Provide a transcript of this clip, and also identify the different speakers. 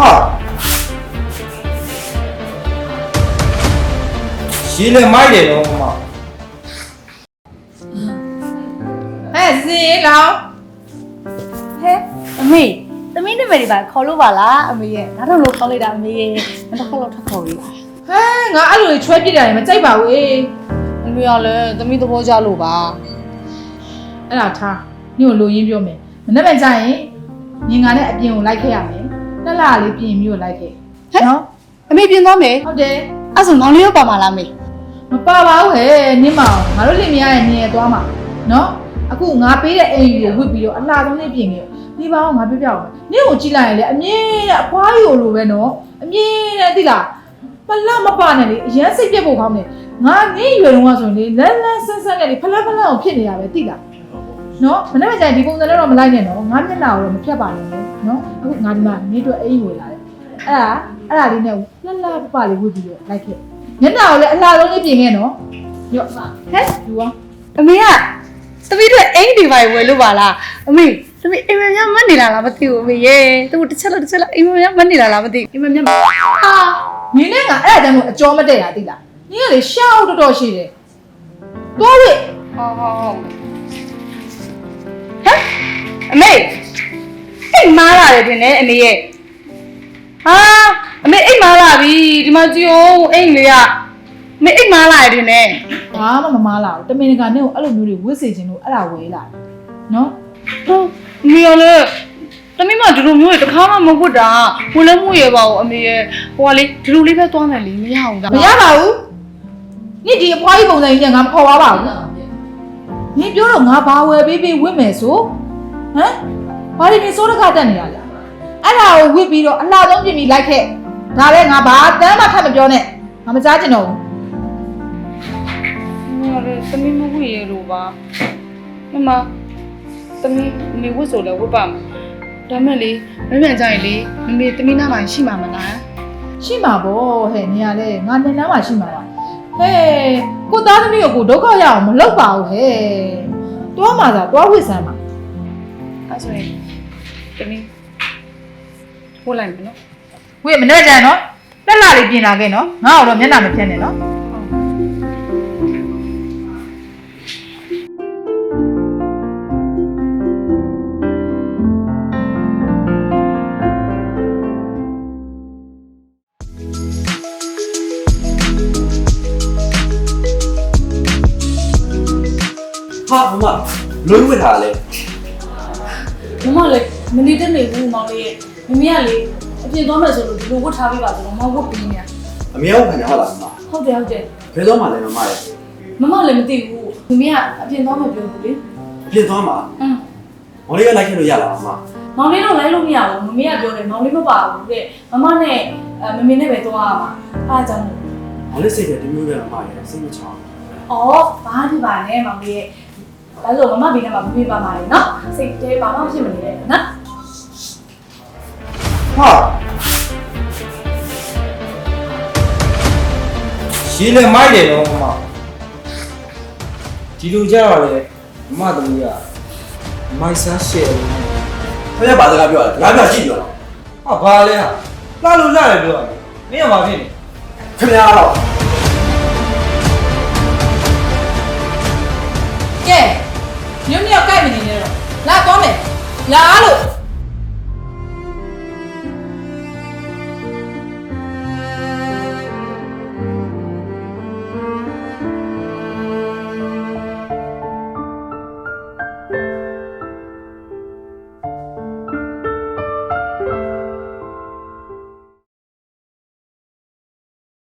Speaker 1: ဟာရှင်းလေမိုက်တယ်တော့မမ
Speaker 2: ဟဲ့စင်လောင်
Speaker 3: ဟဲ့အမေသမီးနာမည်တွေပါခေါ်လို့ပါလားအမေရဲ့ဒါတော့လို့ခေါ်လိုက်တာအမေရဲ့မတစ်ခါတော့ထပ်ခေါ်ပြီလား
Speaker 2: ဟဲ့ငါအဲ့လိုချွဲပြစ်တာလည်းမကြိုက်ပါဘူးအေး
Speaker 3: အမေကလည်းသမီးသဘောကျလို့ပါ
Speaker 2: အဲ့ဒါထားညို့လိုရင်းပြောမယ်မနေ့ကကြာရင်ညင်ငါနဲ့အပြင်ကိုလိုက်ခဲ့ရမယ် တက်လာလေးပြင်မျိုးလိုက်ခဲ့နော်
Speaker 3: အမေပြင်သွားမယ်
Speaker 2: ဟုတ်တယ်
Speaker 3: အဲ့ဆိုမောင်လေးရောပါမလားမေ
Speaker 2: မပါပါဘူးဟဲ့နင်းမအောင်ငါတို့လင်မယားရဲ့မြင်ရသွားမှာနော်အခုငါပေးတဲ့အိမ်ကြီးကိုဝစ်ပြီးတော့အလှဆုံးလေးပြင်ခဲ့ဒီပါအောင်ငါပြပြအောင်နင်းကိုကြည့်လိုက်ရင်လေအမြင်နဲ့အဖွားရိုလိုပဲနော်အမြင်နဲ့သိလားမလတ်မပနဲ့လေအရန်စိတ်ပြက်ဖို့ကောင်းတယ်ငါနင်းရွယ်တော့ဆိုရင်လေလန်းလန်းဆန်းဆန်းနဲ့လေဖလက်ဖလက်အောင်ဖြစ်နေရပဲသိလားနော်မနေ့ကကြာရင်ဒီပုံစံနဲ့တော့မလိုက်နဲ့နော်ငါမျက်နှာကိုတော့မဖြတ်ပါနဲ့ နော်အခုငါဒီမှာနင်းတို့အိမ်ဝင်လာတယ်အဲ့ဒါအဲ့ဒါလေးနဲ့လှလှပပလေးဝစ်ပြီးတော့လိုက်ခဲ့မျက်နှာကိုလည်းအလှဆုံးလေးပြင်ခဲ့နော်ရော့ဟဲ့ယူအောင်
Speaker 3: အမေကသမီးတို့အိမ်ဒီပါဝယ်လို့ပါလားအမေသမီးအိမ်မများမတ်နေလားလားမသိဘူးအမေရဲ့သူတစ်ချက်လောက်တစ်ချက်လောက်အိမ်မများမတ်နေလားလားမသိဘူးအိမ်မများ
Speaker 2: ဟာနင်းနဲ့ကအဲ့ဒါတည်းမို့အကျော်မတည့်တာသိလားနင်းကလေရှောက်တော်တော်ရှိတယ်သွားဝစ်
Speaker 3: ဟောဟောဟောဟမ်အမေ အိမ်မားလာတယ်တင်နေအမေရဲ့ဟာအမေအိမ်မားလာပြီဒီမှာကြည့်အောင်အိမ်လေးကအမေအိမ်မားလာတယ်တင်နေ
Speaker 2: ဘာမှမမားလာဘူးတမင်တကာနဲ့ကိုအဲ့လိုမျိုးတွေဝစ်စေခြင်းလို့အဲ့ဒါဝဲလာတယ်နော်
Speaker 3: ဟုတ်အမေရောလေတမီးမဒီလိုမျိုးတွေတစ်ခါမှမဟုတ်တာဝင်လည်းမှုရပါဘူးအမေရဲ့ဟိုကလေဒီလိုလေးပဲသွားမယ်လေမရဘူးက
Speaker 2: မရပါဘူးနေ့ဒီအဖွားကြီးပုံစံကြီးနဲ့ငါမခေါ်ပါပါဘူးနင်ပြောတော့ငါဘာဝယ်ပေးပေးဝစ်မယ်ဆိုဟမ် ဘာလို့ဒီစိုးတကတက်နေရလဲအဲ့ဒါကိုဝစ်ပြီးတော့အလှဆုံးပြင်ပြီးလိုက်ခဲ့ဒါလည်းငါဘာတမ်းမှထပ်မပြောနဲ့ငါမကြားချင်တော့ဘူး
Speaker 3: ဟိုကလေတမီးမဝရလို့ပါမမတမီးမေဝတ်ဆိုလဲဝတ်ပါမယ်ဒါမဲ့လေမမြန်ကြရင်လေမမေတမီးနားမှာရှိမှာမလား
Speaker 2: ရှိမှာဗောဟဲ့နေရလဲငါနှစ်လမ်းမှာရှိမှာပါဟဲ့ကိုသားသမီးကိုကိုဒုက္ခရအောင်မလုပ်ပါဘူးဟဲ့တွားမှာသာတွားဝစ်စမ်းပါ
Speaker 3: အဲ့ဆိုရင် တမီးဝတ်လိုက်မယ်နော်
Speaker 2: ဝေ့မနဲ့ကြံနော်တက်လာလေးပြင်လာခဲ့နော်ငါ့တော့မျက်နှာမဖြတ်နဲ့နော်
Speaker 1: ဟာမမလုံးဝထားလဲ
Speaker 3: မမလည်း မနေတဲ့နေဘူးမောင်လေးရဲ့မမေကလေအပြင်သွားမယ်ဆိုလို့ဒီလိုဝတ်ထားပေးပါဆိုတော့မဝတ်ပြီးနေရ
Speaker 1: အမေရောခံရဟုတ်လားမမ
Speaker 3: ဟုတ်တယ်ဟုတ်တယ်
Speaker 1: ဘယ်တော့မှလည်းမမရဲ့
Speaker 3: မမလည်းမသိဘူးမမေကအပြင်သွားမယ်ပြောလို့လေ
Speaker 1: ပြင်သွားမှာ
Speaker 3: ဟမ်
Speaker 1: မော်လေးကလိုက်ခဲ့လို့ရလားမမ
Speaker 3: မောင်လေးတော့လိုက်လို့မရဘူးမမေကပြောတယ်မောင်လေးမပါဘူးတဲ့မမနဲ့အဲမမေနဲ့ပဲသွားရမှာအားကြောင့်မို့
Speaker 1: မော်လေးစိတ်ကတမျိုးပဲမမရဲ့စိတ်မချအောင်
Speaker 3: ဩဘာဒီပါနဲ့မောင်လေးရဲ့ဒါဆိုမမဘေးနဲ့မှာမမေပါမှာလေနော်စိတ်တဲဘာမှဖြစ်မနေနဲ့နော်
Speaker 1: ဟာရှင်းလေမိုက်တယ်တော့မမဒီလိုကြတော့လေမမသမီးကမိုက်ဆန်းရှယ်တယ်ခင်ဗျာဘာစကားပြောလဲငါပြောကြည့်ပြောလားဟာဘာလဲဟာလှလို့လှတယ်ပြောတာမင်းကဘာဖြစ်နေခင်ဗျာတော့
Speaker 2: ကဲညို့မြောက်ကြိုက်မနေနဲ့တော့လာသွားမယ်လာလို့